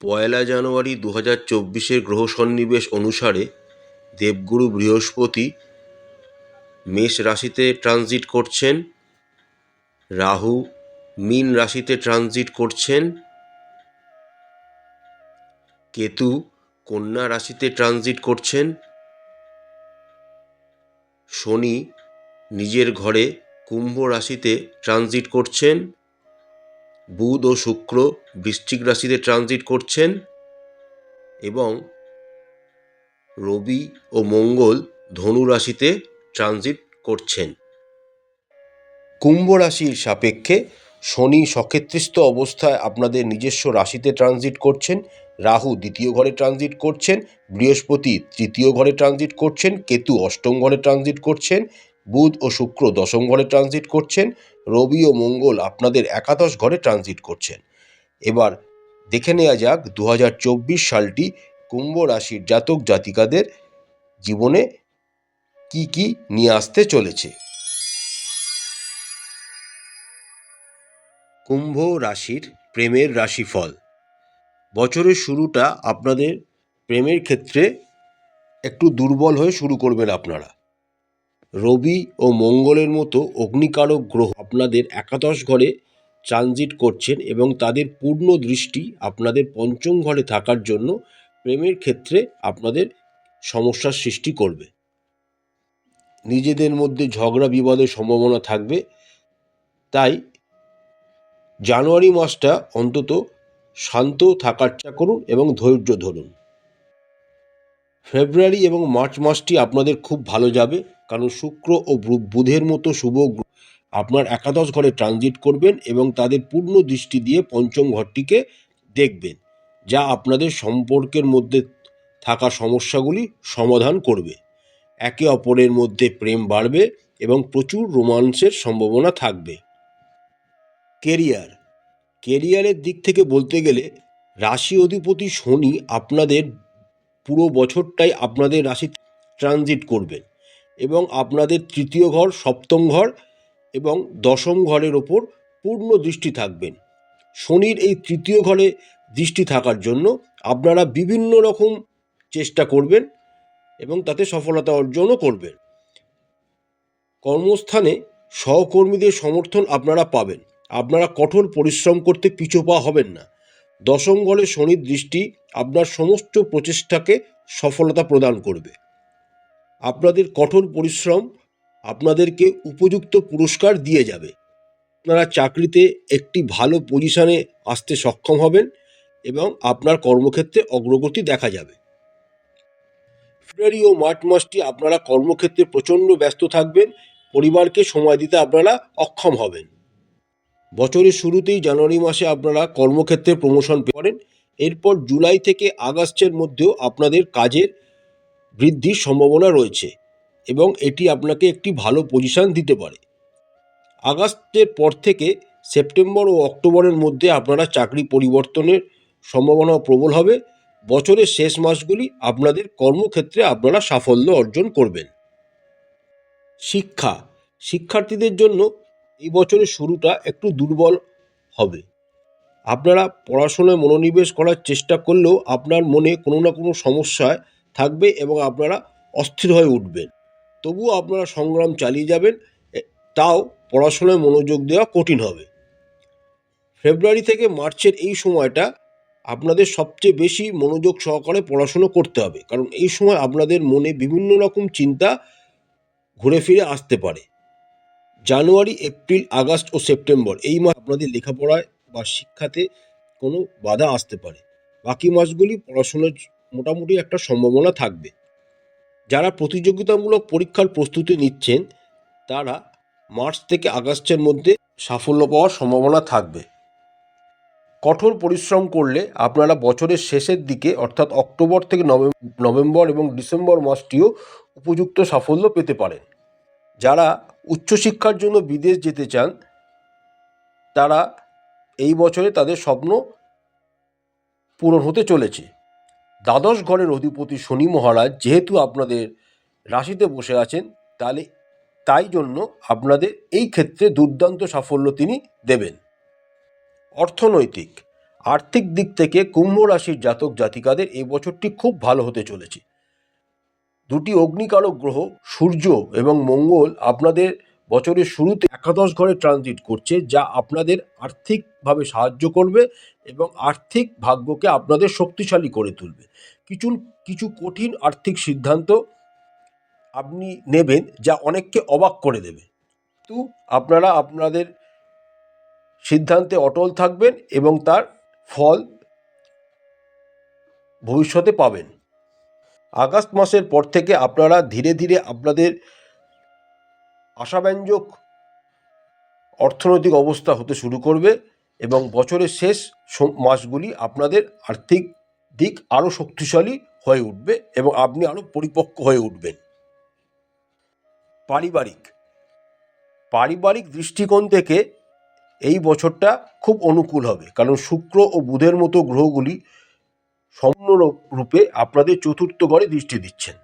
পয়লা জানুয়ারি দু হাজার চব্বিশের গ্রহ সন্নিবেশ অনুসারে দেবগুরু বৃহস্পতি মেষ রাশিতে ট্রানজিট করছেন, রাহু মীন রাশিতে ট্রানজিট করছেন, কেতু কন্যা রাশিতে ট্রানজিট করছেন, শনি নিজের ঘরে কুম্ভ রাশিতে ট্রানজিট করছেন বুধ ও শুক্র বৃশ্চিক রাশিতে ট্রানজিট করছেন এবং রবি ও মঙ্গল ধনু রাশিতে ট্রানজিট করছেন। কুম্ভ রাশির সাপেক্ষে শনি সক্ষেত্রিস্থ অবস্থায় আপনাদের নিজস্ব রাশিতে ট্রানজিট করছেন, রাহু দ্বিতীয় ঘরে ট্রানজিট করছেন, বৃহস্পতি তৃতীয় ঘরে ট্রানজিট করছেন, কেতু অষ্টম ঘরে ট্রানজিট করছেন বুধ ও শুক্র দশম ঘরে ট্রানজিট করছেন, রবি ও মঙ্গল আপনাদের একাদশ ঘরে ট্রানজিট করছেন। এবার দেখে নেওয়া যাক দু হাজার চব্বিশ সালটি কুম্ভ রাশির জাতক জাতিকাদের জীবনে কি কি নিয়ে আসতে চলেছে। কুম্ভ রাশির প্রেমের রাশিফল। বছরের শুরুটা আপনাদের প্রেমের ক্ষেত্রে একটু দুর্বল হয়ে শুরু করবেন আপনারা। রবি ও মঙ্গলের মতো অগ্নিকারক গ্রহ আপনাদের একাদশ ঘরে ট্রানজিট করছেন এবং তাদের পূর্ণ দৃষ্টি আপনাদের পঞ্চম ঘরে থাকার জন্য প্রেমের ক্ষেত্রে আপনাদের সমস্যার সৃষ্টি করবে। নিজেদের মধ্যে ঝগড়া বিবাদের সম্ভাবনা থাকবে। তাই জানুয়ারি মাসটা অন্তত শান্ত থাকার চেষ্টা করুন এবং ধৈর্য ধরুন। ফেব্রুয়ারি এবং মার্চ মাসটি আপনাদের খুব ভালো যাবে, কারণ শুক্র ও বুধের মতো শুভ আপনার একাদশ ঘরে ট্রানজিট করবেন এবং তাদের পূর্ণ দৃষ্টি দিয়ে পঞ্চম ঘরটিকে দেখবেন, যা আপনাদের সম্পর্কের মধ্যে থাকা সমস্যাগুলি সমাধান করবে। একে অপরের মধ্যে প্রেম বাড়বে এবং প্রচুর রোমান্সের সম্ভাবনা থাকবে। কেরিয়ার, কেরিয়ারের দিক থেকে বলতে গেলে রাশি অধিপতি শনি আপনাদের পুরো বছরটাই আপনাদের রাশি ট্রানজিট করবেন এবং আপনাদের তৃতীয় ঘর, সপ্তম ঘর এবং দশম ঘরের ওপর পূর্ণ দৃষ্টি থাকবেন। শনির এই তৃতীয় ঘরে দৃষ্টি থাকার জন্য আপনারা বিভিন্ন রকম চেষ্টা করবেন এবং তাতে সফলতা অর্জনও করবেন। কর্মস্থানে সহকর্মীদের সমর্থন আপনারা পাবেন। আপনারা কঠোর পরিশ্রম করতে পিছুপা হবেন না। দশম ঘরে শনির দৃষ্টি আপনার সমস্ত প্রচেষ্টাকে সফলতা প্রদান করবে। আপনাদের কঠোর পরিশ্রম আপনাদেরকে উপযুক্ত পুরস্কার দিয়ে যাবে। আপনারা চাকরিতে একটি ভালো পজিশনে আসতে সক্ষম হবেন এবং আপনার কর্মক্ষেত্রে অগ্রগতি দেখা যাবে। ফেব্রুয়ারি ও মার্চ মাসটি আপনারা কর্মক্ষেত্রে প্রচণ্ড ব্যস্ত থাকবেন, পরিবারকে সময় দিতে আপনারা অক্ষম হবেন। বছরের শুরুতেই জানুয়ারি মাসে আপনারা কর্মক্ষেত্রে প্রমোশন করেন। এরপর জুলাই থেকে আগস্টের মধ্যেও আপনাদের কাজের বৃদ্ধির সম্ভাবনা রয়েছে এবং এটি আপনাকে একটি ভালো পজিশন দিতে পারে। আগস্টের পর থেকে সেপ্টেম্বর ও অক্টোবরের মধ্যে আপনারা চাকরি পরিবর্তনের সম্ভাবনা প্রবল হবে। বছরের শেষ মাসগুলি আপনাদের কর্মক্ষেত্রে আপনারা সাফল্য অর্জন করবেন। শিক্ষা। শিক্ষার্থীদের জন্য এই বছরের শুরুটা একটু দুর্বল হবে। আপনারা পড়াশোনায় মনোনিবেশ করার চেষ্টা করলেও আপনার মনে কোনো না কোনো সমস্যায় থাকবে এবং আপনারা অস্থির হয়ে উঠবেন। তবুও আপনারা সংগ্রাম চালিয়ে যাবেন তাও পড়াশোনায় মনোযোগ দেওয়া কঠিন হবে। ফেব্রুয়ারি থেকে মার্চের এই সময়টা আপনাদের সবচেয়ে বেশি মনোযোগ সহকারে পড়াশুনো করতে হবে। কারণ এই সময় আপনাদের মনে বিভিন্ন রকম চিন্তা ঘুরে ফিরে আসতে পারে। জানুয়ারি, এপ্রিল, আগস্ট ও সেপ্টেম্বর এই মাস আপনাদের লেখাপড়ায় বা শিক্ষাতে কোনো বাধা আসতে পারে। বাকি মাসগুলি পড়াশোনার মোটামুটি একটা সম্ভাবনা থাকবে। যারা প্রতিযোগিতামূলক পরীক্ষার প্রস্তুতি নিচ্ছেন, তারা মার্চ থেকে আগস্টের মধ্যে সাফল্য পাওয়ার সম্ভাবনা থাকবে। কঠোর পরিশ্রম করলে আপনারা বছরের শেষের দিকে, অর্থাৎ অক্টোবর থেকে নভেম- নভেম্বর এবং ডিসেম্বর মাসটিও উপযুক্ত সাফল্য পেতে পারেন। যারা উচ্চশিক্ষার জন্য বিদেশ যেতে চান, তারা এই বছরে তাদের স্বপ্ন পূরণ হতে চলেছে। দ্বাদশ ঘরের অধিপতি শনি মহারাজ যেহেতু আপনাদের রাশিতে বসে আছেন, তাহলে তাই জন্য আপনাদের এই ক্ষেত্রে দুর্দান্ত সাফল্য তিনি দেবেন। অর্থনৈতিক, আর্থিক দিক থেকে কুম্ভ রাশির জাতক জাতিকাদের এই বছরটি খুব ভালো হতে চলেছে। দুটি অগ্নিকারক গ্রহ, সূর্য এবং মঙ্গল, আপনাদের বছরের শুরুতে একাদশ ঘরে ট্রানজিট করছে, যা আপনাদের আর্থিকভাবে সাহায্য করবে এবং আর্থিক ভাগ্যকে আপনাদের শক্তিশালী করে তুলবে। কিছু কিছু কঠিন আর্থিক সিদ্ধান্ত আপনি নেবেন, যা অনেককে অবাক করে দেবে। কিন্তু আপনারা আপনাদের সিদ্ধান্তে অটল থাকবেন এবং তার ফল ভবিষ্যতে পাবেন। আগস্ট মাসের পর থেকে আপনারা ধীরে ধীরে আপনাদের আশাব্যঞ্জক অর্থনৈতিক অবস্থা হতে শুরু করবে এবং বছরের শেষ মাসগুলি আপনাদের আর্থিক দিক আরও শক্তিশালী হয়ে উঠবে এবং আপনি আরও পরিপক্ক হয়ে উঠবেন। পারিবারিক। পারিবারিক দৃষ্টিকোণ থেকে এই বছরটা খুব অনুকূল হবে। কারণ শুক্র ও বুধের মতো গ্রহগুলি সম্পূর্ণরূপে আপনাদের চতুর্থ ঘরে দৃষ্টি দিচ্ছেন।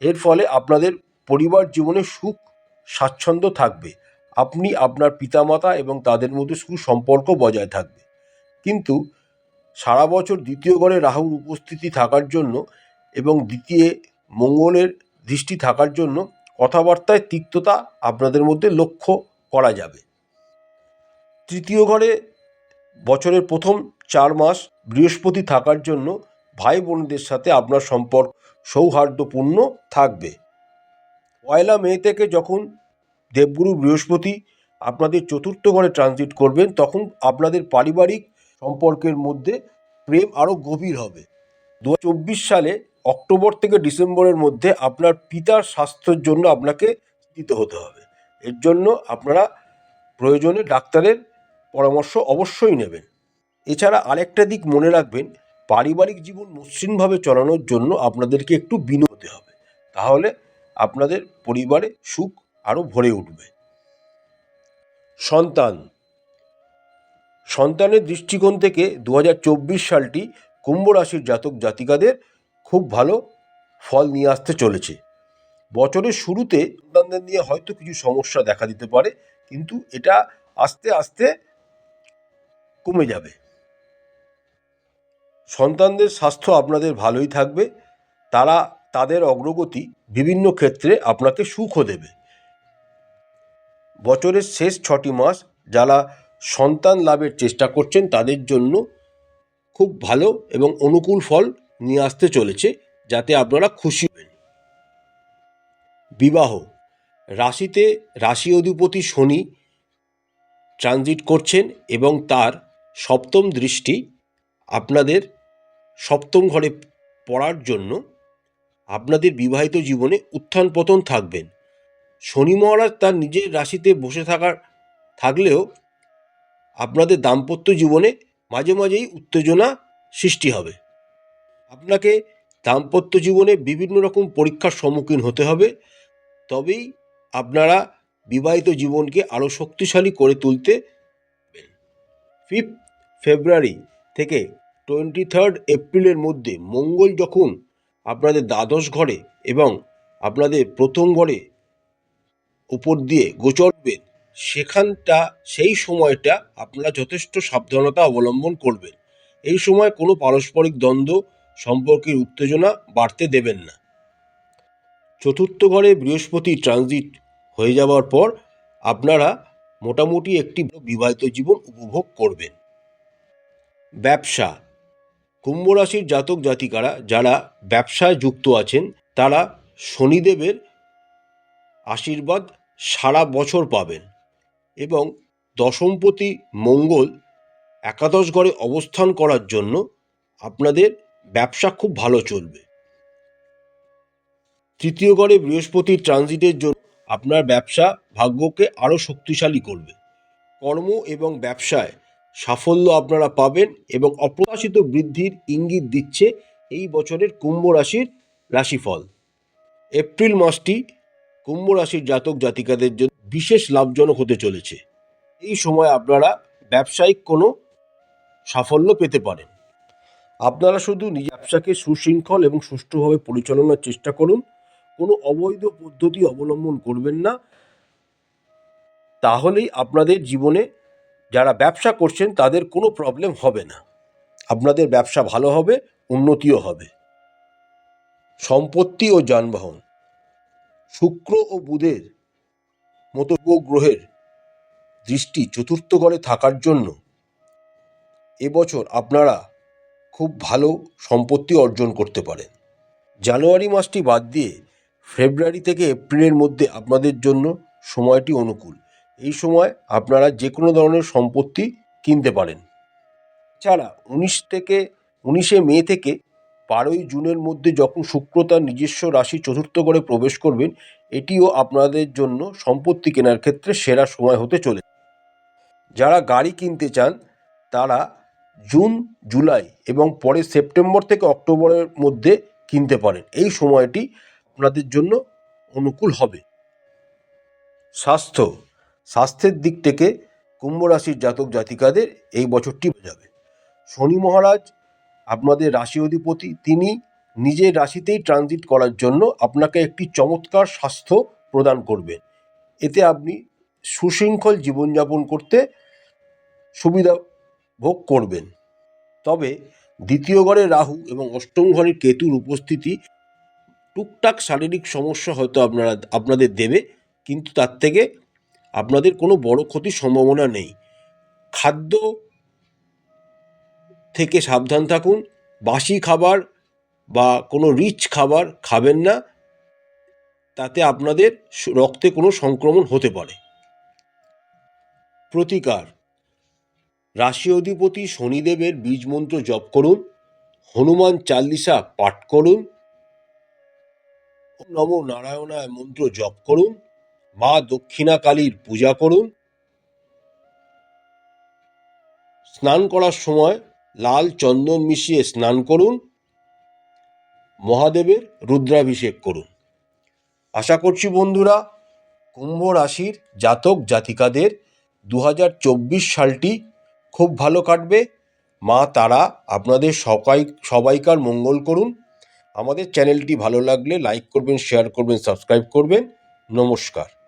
এর ফলে আপনাদের পরিবার জীবনে সুখ, স্বাচ্ছন্দ্য থাকবে। আপনি আপনার পিতামাতা এবং তাদের মধ্যে সুসম্পর্ক বজায় থাকবে। কিন্তু সারা বছর দ্বিতীয় ঘরে রাহুর উপস্থিতি থাকার জন্য এবং দ্বিতীয় মঙ্গলের দৃষ্টি থাকার জন্য কথাবার্তায় তিক্ততা আপনাদের মধ্যে লক্ষ্য করা যাবে। তৃতীয় ঘরে বছরের প্রথম চার মাস বৃহস্পতি থাকার জন্য ভাই বোনদের সাথে আপনার সম্পর্ক সৌহার্দ্যপূর্ণ থাকবে। পয়লা মে থেকে যখন দেবগুরু বৃহস্পতি আপনাদের চতুর্থ ঘরে ট্রানজিট করবেন, তখন আপনাদের পারিবারিক সম্পর্কের মধ্যে প্রেম আরও গভীর হবে। দু হাজার চব্বিশ সালে অক্টোবর থেকে ডিসেম্বরের মধ্যে আপনার পিতার স্বাস্থ্যের জন্য আপনাকে চিন্তিত হতে হবে। এর জন্য আপনারা প্রয়োজনে ডাক্তারের পরামর্শ অবশ্যই নেবেন। এছাড়া আরেকটা দিক মনে রাখবেন, পারিবারিক জীবন মসৃণভাবে চালানোর জন্য আপনাদেরকে একটু বিনয় হতে হবে। তাহলে আপনাদের পরিবারে সুখ আরও ভরে উঠবে। সন্তান। সন্তানের দৃষ্টিকোণ থেকে দু হাজার চব্বিশ সালটি কুম্ভ রাশির জাতক জাতিকাদের খুব ভালো ফল নিয়ে আসতে চলেছে। বছরের শুরুতে সন্তানদের নিয়ে হয়তো কিছু সমস্যা দেখা দিতে পারে, কিন্তু এটা আস্তে আস্তে কমে যাবে। সন্তানদের স্বাস্থ্য আপনাদের ভালোই থাকবে, তারা তাদের অগ্রগতি বিভিন্ন ক্ষেত্রে আপনাকে সুখও দেবে। বছরের শেষ ছটি মাস যারা সন্তান লাভের চেষ্টা করছেন, তাদের জন্য খুব ভালো এবং অনুকূল ফল নিয়ে আসতে চলেছে, যাতে আপনারা খুশি হবেন। বিবাহ, রাশিতে রাশি অধিপতি শনি ট্রানজিট করছেন এবং তার সপ্তম দৃষ্টি আপনাদের সপ্তম ঘরে পড়ার জন্য আপনাদের বিবাহিত জীবনে উত্থান পতন থাকবেন। শনি মহারাজ তার নিজের রাশিতে বসে থাকার, থাকলেও আপনাদের দাম্পত্য জীবনে মাঝে মাঝেই উত্তেজনা সৃষ্টি হবে। আপনাকে দাম্পত্য জীবনে বিভিন্ন রকম পরীক্ষার সম্মুখীন হতে হবে। তবেই আপনারা বিবাহিত জীবনকে আরও শক্তিশালী করে তুলতে ফিফথ ফেব্রুয়ারি থেকে টোয়েন্টি থার্ড এপ্রিলের মধ্যে মঙ্গল যখন আপনাদের দ্বাদশ ঘরে এবং আপনাদের প্রথম ঘরে উপর দিয়ে গোচরবেন সেখানটা, সেই সময়টা আপনারা যথেষ্ট সাবধানতা অবলম্বন করবেন। এই সময় কোনো পারস্পরিক দ্বন্দ্ব, সম্পর্কের উত্তেজনা বাড়তে দেবেন না। চতুর্থ ঘরে বৃহস্পতি ট্রানজিট হয়ে যাওয়ার পর আপনারা মোটামুটি একটি বিবাহিত জীবন উপভোগ করবেন। ব্যবসা কুম্ভ রাশির জাতক জাতিকারা যারা ব্যবসায় যুক্ত আছেন, তারা শনিদেবের আশীর্বাদ সারা বছর পাবেন এবং দশমপতি মঙ্গল একাদশ ঘরে অবস্থান করার জন্য আপনাদের ব্যবসা খুব ভালো চলবে। তৃতীয় ঘরে বৃহস্পতির ট্রানজিটের জন্য আপনার ব্যবসা ভাগ্যকে আরও শক্তিশালী করবে। কর্ম এবং ব্যবসায় সাফল্য আপনারা পাবেন এবং অপ্রত্যাশিত বৃদ্ধির ইঙ্গিত দিচ্ছে এই বছরের কুম্ভ রাশির রাশিফল। এপ্রিল মাসটি কুম্ভ রাশির জাতক জাতিকাদের জন্য বিশেষ লাভজনক হতে চলেছে। এই সময় আপনারা ব্যবসায়িক কোনো সাফল্য পেতে পারেন। আপনারা শুধু নিজ ব্যবসাকে সুশৃঙ্খল এবং সুষ্ঠুভাবে পরিচালনার চেষ্টা করুন, কোনো অবৈধ পদ্ধতি অবলম্বন করবেন না। তাহলেই আপনাদের জীবনে যারা ব্যবসা করছেন, তাদের কোনো প্রবলেম হবে না। আপনাদের ব্যবসা ভালো হবে, উন্নতিও হবে। সম্পত্তি ও যানবাহন। শুক্র ও বুধের মতো গ্রহের দৃষ্টি চতুর্থ ঘরে থাকার জন্য এবছর আপনারা খুব ভালো সম্পত্তি অর্জন করতে পারেন। জানুয়ারি মাসটি বাদ দিয়ে ফেব্রুয়ারি থেকে এপ্রিলের মধ্যে আপনাদের জন্য সময়টি অনুকূল। এই সময় আপনারা যে কোনো ধরনের সম্পত্তি কিনতে পারেন। ছাড়া উনিশ থেকে, উনিশে মে থেকে বারোই জুনের মধ্যে যখন শুক্র তার নিজস্ব রাশি চতুর্থ করে প্রবেশ করবেন, এটিও আপনাদের জন্য সম্পত্তি কেনার ক্ষেত্রে সেরা সময় হতে চলে যারা গাড়ি কিনতে চান, তারা জুন, জুলাই এবং পরে সেপ্টেম্বর থেকে অক্টোবরের মধ্যে কিনতে পারেন। এই সময়টি আপনাদের জন্য অনুকূল হবে। স্বাস্থ্য স্বাস্থ্যের দিক থেকে কুম্ভ রাশির জাতক জাতিকাদের এই বছরটি যাবে। শনি মহারাজ আপনাদের রাশি অধিপতি, তিনি নিজের রাশিতেই ট্রানজিট করার জন্য আপনাকে একটি চমৎকার স্বাস্থ্য প্রদান করবেন। এতে আপনি সুশৃঙ্খল জীবনযাপন করতে সুবিধা ভোগ করবেন। তবে দ্বিতীয় ঘরে রাহু এবং অষ্টম ঘরে কেতুর উপস্থিতি টুকটাক শারীরিক সমস্যা হয়তো আপনারা, আপনাদের দেবে, কিন্তু তার থেকে আপনাদের কোনো বড় ক্ষতির সম্ভাবনা নেই। খাদ্য থেকে সাবধান থাকুন। বাসি খাবার বা কোনো রিচ খাবার খাবেন না। তাতে আপনাদের রক্তে কোনো সংক্রমণ হতে পারে। প্রতিকার। রাশি অধিপতি শনিদেবের বীজ মন্ত্র জপ করুন। হনুমান চাল্লিশা পাঠ করুন। নমো নারায়ণায় মন্ত্র জপ করুন। মা দক্ষিণা কালীর পূজা করুন। স্নান করার সময় লাল চন্দন মিশিয়ে স্নান করুন। মহাদেবের রুদ্রাভিষেক করুন। আশা করছি বন্ধুরা, কুম্ভ রাশির জাতক জাতিকাদের দু হাজার চব্বিশ সালটি খুব ভালো কাটবে। মা, তারা আপনাদের সবাই সবাইকার মঙ্গল করুন। আমাদের চ্যানেলটি ভালো লাগলে লাইক করবেন, শেয়ার করবেন, সাবস্ক্রাইব করবেন। নমস্কার।